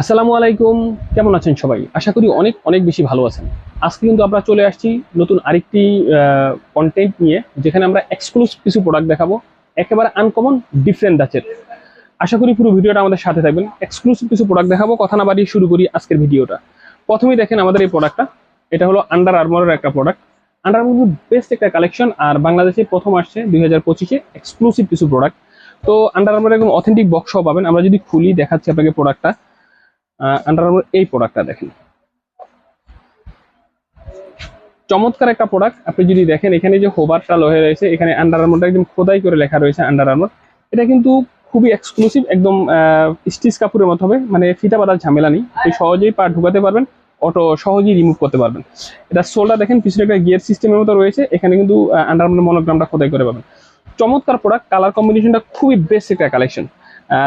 আসসালামু আলাইকুম, কেমন আছেন সবাই? আশা করি অনেক অনেক বেশি ভালো আছেন। আজকে কিন্তু আমরা চলে আসছি নতুন আরেকটি কন্টেন্ট নিয়ে, যেখানে আমরা এক্সক্লুসিভ কিছু প্রোডাক্ট দেখাবো। একেবারে আনকমন ডিফারেন্ট দাচের আশা করি পুরো ভিডিওটা আমাদের সাথে থাকবেন। এক্সক্লুসিভ কিছু প্রোডাক্ট দেখাবো, কথা না বাড়িয়ে শুরু করি আজকের ভিডিওটা। প্রথমেই দেখেন আমাদের এই প্রোডাক্টটা এটা হলো আন্ডার আর্মারের একটা প্রোডাক্ট আন্ডার আর্মার বেস্ট একটা কালেকশন আর বাংলাদেশে প্রথম আসছে দুই হাজার পঁচিশে এক্সক্লুসিভ কিছু প্রোডাক্ট তো আন্ডার আর্মারের একদম অথেন্টিক বক্সও পাবেন। আমরা যদি খুলি, দেখাচ্ছি আপনাকে প্রোডাক্টটা আন্ডার আর্মার এই প্রোডাক্টটা দেখেন। চমৎকার একটা প্রোডাক্ট আপনি যদি দেখেন, এখানে যে হোবারটা লোহে রয়েছে, এখানে আন্ডার আর্মারটা একদম খোদাই করে লেখা রয়েছে আন্ডার আর্মার এটা কিন্তু খুবই এক্সক্লুসিভ একদম স্টিচ কাপড়ের মতো হবে মানে ফিতা বাঁধার ঝামেলা নেই। আপনি সহজেই পা ঢুকাতে পারবেন অটো সহজেই রিমুভ করতে পারবেন। এটা সোলটা দেখেন, পিছনে একটা গিয়ার সিস্টেমের মতো রয়েছে, এখানে কিন্তু আন্ডার আর্মার মনোগ্রামটা খোদাই করে পাবেন। চমৎকার প্রোডাক্ট কালার কম্বিনেশনটা খুবই বেস্ট একটা কালেকশন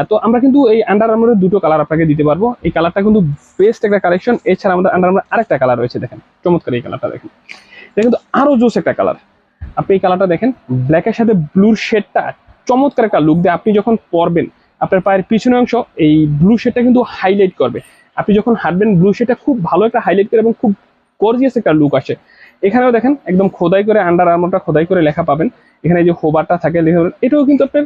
তো আমরা কিন্তু এই আন্ডার আর্মারের দুটো কালার আপনাকে দিতে পারব। এই কালারটা কিন্তু বেস্ট একটা কালেকশন এছাড়া আমাদের আন্ডার আর্মার আরেকটা কালার রয়েছে, দেখেন। চমৎকার এই কালারটা দেখেন। এটা কিন্তু আরও জোস একটা কালার আপনি এই কালারটা দেখেন ব্ল্যাকের সাথে ব্লুর শেডটা চমৎকার একটা লুক দিয়ে আপনি যখন পরবেন, আপনার পায়ের পিছনে অংশ এই ব্লু শেডটা কিন্তু হাইলাইট করবে। আপনি যখন হাঁটবেন ব্লু শেডটা খুব ভালো একটা হাইলাইট করে এবং খুব গর্জিয়াস একটা লুক আসে। এখানেও দেখেন, একদম খোদাই করে আন্ডার আর্মারটা খোদাই করে লেখা পাবেন। এখানে যে হোবারটা থাকে লেখা এটাও কিন্তু আপনার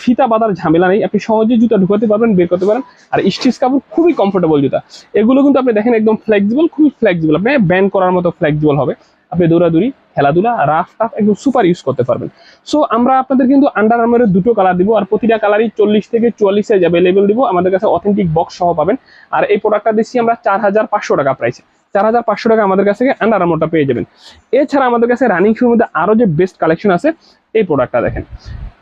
ফিতা বাঁধার ঝামেলা নেই। আপনি সহজে জুতা ঢুকাতে পারবেন, বের করতে পারেন। আর স্টিচ কাপড় খুবই কমফোর্টেবল জুতা। এগুলো কিন্তু আপনি দেখেন একদম ফ্লেক্সিবল খুবই ফ্লেক্সিবল আপনি ব্যান্ড করার মতো ফ্লেক্সিবল হবে। আপনি দৌড়াদৌড়ি, খেলাধুলা রাফ টাফ একদম সুপার ইউজ করতে পারবেন। সো আমরা আপনাদের কিন্তু আন্ডার আর্মারের দুটো কালার দিব। আর প্রতিটা কালারই চল্লিশ থেকে চুয়াল্লিশ সাইজ অ্যাভেলেবেল দিব। আমাদের কাছে অথেন্টিক বক্স সহ পাবেন। আর এই প্রোডাক্টটা দিচ্ছি আমরা চার হাজার পাঁচশো টাকা প্রাইসে চার হাজার পাঁচশো টাকা আমাদের কাছে আন্ডার আর্মারটা পেয়ে যাবেন। এছাড়া আমাদের কাছে রানিং শুর মধ্যে আরও যে বেস্ট কালেকশন আছে এই প্রোডাক্টটা দেখেন।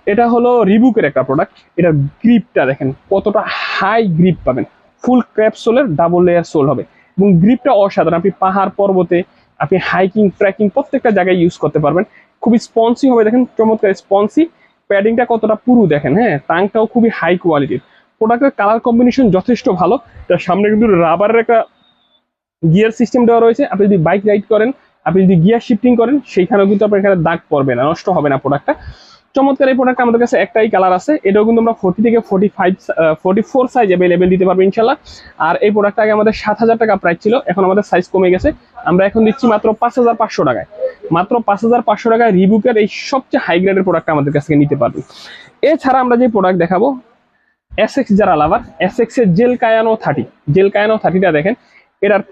এটা হলো রিবুকের একটা প্রোডাক্ট এটার গ্রিপটা দেখেন, কতটা হাই গ্রিপ পাবেন। ফুল ক্র্যাপ সোলের ডাবল লেয়ার সোল হবে। এবং গ্রিপটা অসাধারণ। আপনি পাহাড় পর্বতে আপনি হাইকিং ট্রেকিং প্রত্যেকটা জায়গায় ইউজ করতে পারবেন। খুবই স্পন্সি হবে। দেখেন, চমৎকার স্পন্সি প্যাডিংটা কতটা পুরু দেখেন হ্যাঁ? টাংটাও খুবই হাই কোয়ালিটির প্রোডাক্টের কালার কম্বিনেশন যথেষ্ট ভালো। তার সামনে কিন্তু রাবারের একটা গিয়ার সিস্টেম দেওয়া রয়েছে। আপনি যদি বাইক রাইড করেন আপনি যদি গিয়ার শিফটিং করেন, সেইখানেও কিন্তু আপনার এখানে দাগ পড়বে না, নষ্ট হবে না প্রোডাক্টটা চমৎকার এই প্রোডাক্ট আমাদের কাছে একটাই কালার আছে। এটাও কিন্তু আমরা ফোর্টি থেকে forty five forty four size available দিতে পারব ইনশাল্লাহ আর এই প্রোডাক্টটা আগে আমাদের সাত হাজার টাকা প্রাইস ছিল, এখন আমাদের সাইজ কমে গেছে। আমরা এখন দিচ্ছি মাত্র পাঁচ হাজার পাঁচশো টাকায়। মাত্র পাঁচ হাজার পাঁচশো টাকায় রিবুকের এই সবচেয়ে হাই গ্রেডের প্রোডাক্ট আমাদের কাছ থেকে নিতে পারবেন এছাড়া আমরা যে প্রোডাক্ট দেখাবো এস এক্স যারা লাভার এস এক্সের gel Kayano thirty gel Kayano থার্টিটা দেখেন, এটার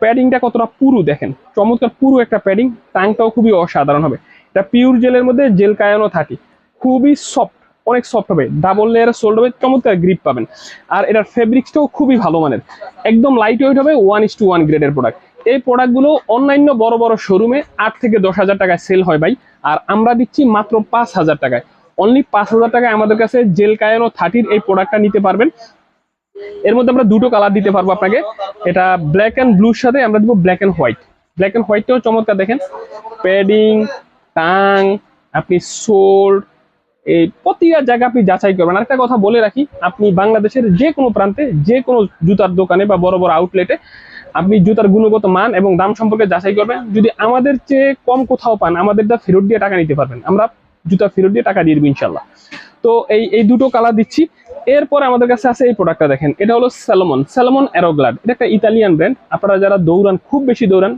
প্যাডিংটা কতটা পুরু দেখেন। চমৎকার পুরু একটা প্যাডিং টাংটাও খুবই অসাধারণ হবে। এটা পিওর জেলের মধ্যে জেল কায়ানো থার্টি খুবই সফট অনেক সফট হবে। ডাবল লেয়ার সোল্ড হবে, চমৎকার গ্রিপ পাবেন। আর এটার ফেব্রিক্সটাও খুবই ভালো মানের। একদম লাইট ওয়েট হবে ওয়ান ইস টু ওয়ান গ্রেডের প্রোডাক্ট এই প্রোডাক্টগুলো অন্যান্য বড় বড় শোরুমে আট থেকে দশ হাজার টাকায় সেল হয় ভাই। আর আমরা দিচ্ছি মাত্র পাঁচ হাজার টাকায়। অনলি পাঁচ হাজার টাকায় আমাদের কাছে জেল কায়ানো থার্টির এই প্রোডাক্টটা নিতে পারবেন। এর মধ্যে আমরা দুটো কালার দিতে পারব আপনাকে। এটা ব্ল্যাক অ্যান্ড ব্লুর সাথে আমরা দিব black and white black and হোয়াইটটাও চমৎকার দেখেন। প্যাডিং টাং আপনি সোল এই প্রতিটা জায়গা আপনি যাচাই করবেন। আরেকটা কথা বলে রাখি, আপনি বাংলাদেশের যে কোনো প্রান্তে যে কোনো জুতার দোকানে বা বড় বড় আউটলেটে আপনি জুতার গুণগত মান এবং দাম সম্পর্কে যাচাই করবেন। যদি আমাদের চেয়ে কম কোথাও পান, আমাদের আমাদেরটা ফেরত দিয়ে টাকা নিতে পারবেন। আমরা জুতা ফেরত দিয়ে টাকা দিয়ে দেবো ইনশাল্লাহ তো এই এই দুটো কালার দিচ্ছি। এরপরে আমাদের কাছে আছে এই প্রোডাক্টটা দেখেন। এটা হলো স্যালমন স্যালমন অ্যারোগ্লাড এটা একটা ইতালিয়ান ব্র্যান্ড আপনারা যারা দৌড়ান, খুব বেশি দৌড়ান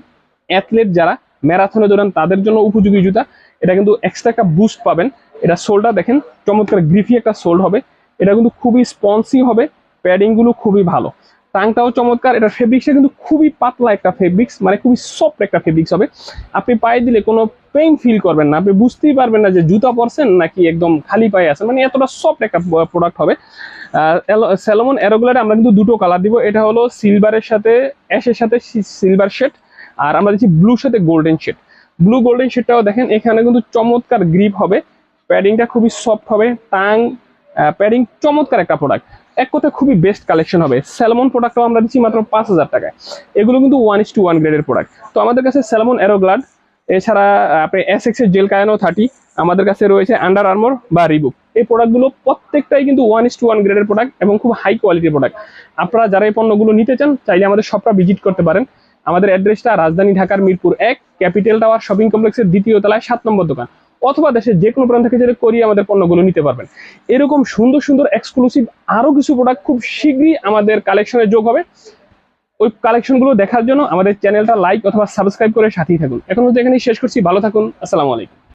অ্যাথলেট যারা ম্যারাথনে দৌড়ান, তাদের জন্য উপযোগী জুতা। এটা কিন্তু এক্সট্রা একটা বুস্ট পাবেন। এটা সোলটা দেখেন, চমৎকার গ্রিফি একটা সোল হবে। এটা কিন্তু খুবই স্পন্সি হবে প্যাডিংগুলো খুবই ভালো। টাংটাও চমৎকার। এটা ফেব্রিক্সটা কিন্তু খুবই পাতলা একটা ফেব্রিক্স মানে খুবই সফট একটা ফেব্রিক্স হবে। আপনি পায়ে দিলে কোনো পেইন ফিল করবেন না। আপনি বুঝতেই পারবেন না যে জুতা পরছেন নাকি একদম খালি পায়ে আছেন। মানে এতটা সফট একটা প্রোডাক্ট হবে। স্যালোমন অ্যারোগুলারে আমরা কিন্তু দুটো কালার দিব। এটা হলো সিলভারের সাথে অ্যাশের সাথে সিলভার শেড আর আমরা দিচ্ছি ব্লুর সাথে গোল্ডেন শেড ব্লু গোল্ডেন শেডটাও দেখেন, এখানে কিন্তু চমৎকার গ্রিপ হবে। প্যাডিংটা খুবই সফট হবে। টাং প্যাডিং চমৎকার একটা প্রোডাক্ট এক কথা খুবই বেস্ট কালেকশন হবে। স্যালমন প্রোডাক্টও আমরা দিচ্ছি মাত্র পাঁচ হাজার টাকায়। এগুলো কিন্তু ওয়ান ইস টু ওয়ান গ্রেডের প্রোডাক্ট তো আমাদের কাছে স্যালমন অ্যারোগ্লাড এছাড়া আপনি এস এর জেল কায়ানো থার্টি আমাদের কাছে রয়েছে আন্ডার আর্মর বা রিবুক এই প্রোডাক্টগুলো প্রত্যেকটাই কিন্তু ওয়ান ইস টু ওয়ান গ্রেডের প্রোডাক্ট এবং খুব হাই কোয়ালিটির প্রোডাক্ট আপনারা যারা এই পণ্যগুলো নিতে চান, চাইলে আমাদের শপটা ভিজিট করতে পারেন। আমাদের অ্যাড্রেসটা রাজধানী ঢাকার মিরপুর এক ক্যাপিটাল টাওয়ার শপিং কমপ্লেক্সের দ্বিতীয় তলায় সাত নম্বর দোকান। অথবা দেশের যে কোনো প্রান্ত থেকে যেটা করিয়ে আমাদের পণ্যগুলো নিতে পারবেন। এরকম সুন্দর সুন্দর এক্সক্লুসিভ আরও কিছু প্রোডাক্ট খুব শীঘ্রই আমাদের কালেকশনে যোগ হবে। ওই কালেকশনগুলো দেখার জন্য আমাদের চ্যানেলটা লাইক অথবা সাবস্ক্রাইব করে সাথেই থাকুন। এখন হচ্ছে এখানে শেষ করছি। ভালো থাকুন। আসসালামু আলাইকুম।